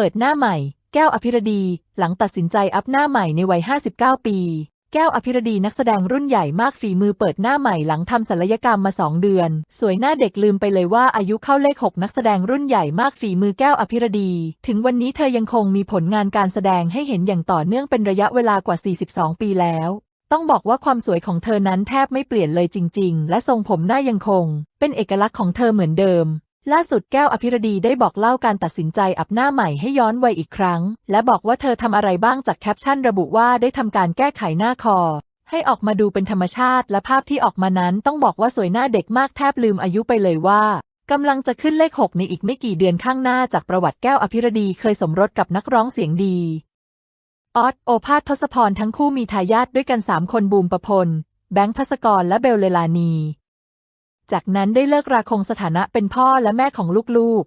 ปิดหน้าใหม่ แก้วอภิรดี หลังตัดสินใจอัพหน้าใหม่ในวัย 59 ปี แก้วอภิรดีนักแสดงรุ่นใหญ่มากฝีมือเปิดหน้าใหม่หลังทำศัลยกรรมมาสองเดือน สวยหน้าเด็กลืมไปเลยว่าอายุเข้าเลขหกนักแสดงรุ่นใหญ่มากฝีมือแก้วอภิรดี ถึงวันนี้เธอยังคงมีผลงานการแสดงให้เห็นอย่างต่อเนื่องเป็นระยะเวลากว่า 42 ปีแล้ว ต้องบอกว่าความสวยของเธอนั้นแทบไม่เปลี่ยนเลยจริง ๆ และทรงผมหน้ายังคง เป็นเอกลักษณ์ของเธอเหมือนเดิม ล่าสุดแก้วอภิรดีได้บอกเล่าการตัดสินใจอัพหน้าใหม่ให้ย้อนวัยอีกครั้ง และบอกว่าเธอทำอะไรบ้างจากแคปชั่นระบุว่าได้ทำการแก้ไขหน้าคอ ให้ออกมาดูเป็นธรรมชาติ และภาพที่ออกมานั้นต้องบอกว่าสวยหน้าเด็กมากแทบลืมอายุไปเลยว่ากำลังจะขึ้นเลขหกในอีกไม่กี่เดือนข้างหน้าจากประวัติแก้วอภิรดีเคยสมรสกับนักร้องเสียงดีออสโอภาสทศพรทั้งคู่มีทายาทด้วยกัน 3 คนบูมประพล แบงค์พัสกรและเบลเลลานี จากนั้นได้เลิกราคงสถานะเป็นพ่อและแม่ของลูก